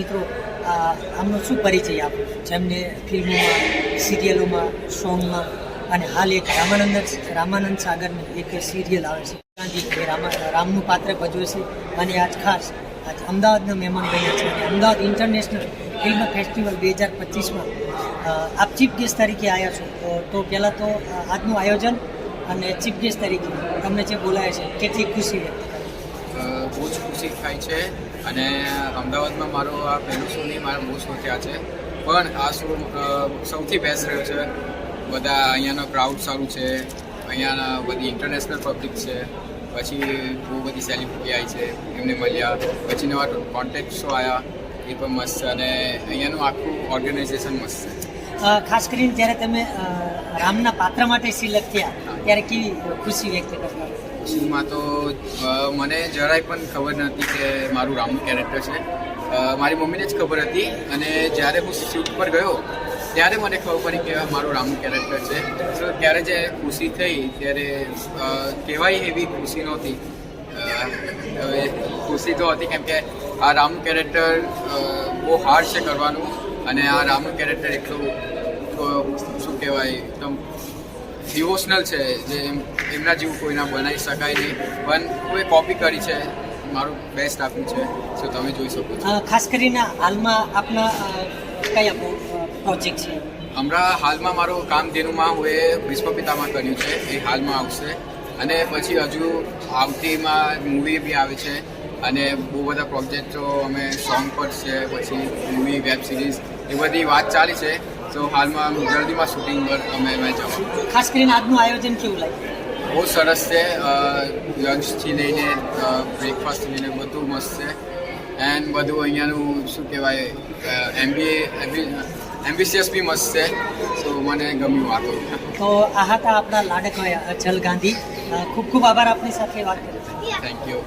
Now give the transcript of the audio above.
મિત્રો આમનો શું પરિચય આપો? જેમને ફિલ્મોમાં, સિરિયલોમાં, સોંગમાં અને હાલ એક રામાનંદ રામાનંદ સાગરની એક સિરિયલ આવે છે. ગાંધી રામા, રામનું પાત્ર ભજવે છે અને આજ ખાસ આજ અમદાવાદના મહેમાન બન્યા છે અને અમદાવાદ ઇન્ટરનેશનલ ફિલ્મ ફેસ્ટિવલ બે હજાર પચીસમાં આપ ચીફ ગેસ્ટ તરીકે આવ્યા છો. તો- પહેલાં તો આજનું આયોજન અને ચીફ ગેસ્ટ તરીકે તમને જે બોલાય છે, કેટલી ખુશી વ્યક્ત બહુ જ ખુશી થાય છે. અને અમદાવાદમાં મારો આ પહેલું શો નહીં મારા બહુ શો થયા છે. પણ આ શો સૌથી બેસ્ટ રહ્યો છે. બધા અહીંયાનો ક્રાઉડ સારું છે. અહીંયાના બધી ઇન્ટરનેશનલ પબ્લિક છે. પછી બહુ બધી સેલિબ્રિટી આવી છે. એમને મળ્યા. પછી નવા કોન્ટેક્ટ શો આવ્યા એ પણ મસ્ત છે. અને અહીંયાનું આખું ઓર્ગેનાઇઝેશન મસ્ત છે. ખાસ કરીને જ્યારે તમે રામના પાત્ર માટે સિલેક્ટ થયા ત્યારે કેવી ખુશી વ્યક્ત કરતા? શૂમાં તો મને જરાય પણ ખબર નહોતી કે મારું રામનું કેરેક્ટર છે. મારી મમ્મીને જ ખબર હતી અને જ્યારે હું શૂટ પર ગયો, ત્યારે મને ખબર પડી કે મારું રામનું કેરેક્ટર છે. તો ત્યારે જે ખુશી થઈ, ત્યારે કહેવાય એવી ખુશી નહોતી. ખુશી તો હતી કેમ કે આ રામનું કેરેક્ટર બહુ હાર્ડ છે કરવાનું અને આ રામનું કેરેક્ટર એટલું શું કહેવાય, એકદમ ડિવોશનલ છે જે એમના જેવું કોઈના બનાવી શકાય નહીં. પણ કોઈ કોપી કરી છે મારું બેસ્ટ આપ્યું છે સો તમે જોઈ શકો છો. ખાસ કરીને હાલમાં આપના કયા પ્રોજેક્ટ છે? હમણાં હાલમાં મારું કામધેનુમાં હું એ વિશ્વપિતામાં કર્યું છે એ હાલમાં આવશે. અને પછી હજુ આવતીમાં મૂવી બી આવે છે અને બહુ બધા પ્રોજેક્ટો અમે સોંગ પર છે પછી મૂવી વેબ સિરીઝ એ બધી વાત ચાલી છે. તો હાલમાં ગુજરાતીમાં શૂટિંગ પર અમે મેચ ખાસ કરીને આજનું આયોજન કેવું લાગ્યું? બહુ સરસ છે. લંચથી લઈને બ્રેકફાસ્ટથી લઈને બધું મસ્ત છે. એન્ડ બધું અહીંયાનું શું કહેવાય એમબીએ એમ્બિશિયસ બી મસ્ત છે. સો મને ગમ્યું વાતો તો. તો આ હતા આપણા લાડકભાઈ અચલ ગાંધી. ખૂબ ખૂબ આભાર આપની સાથે વાત કરી. Thank you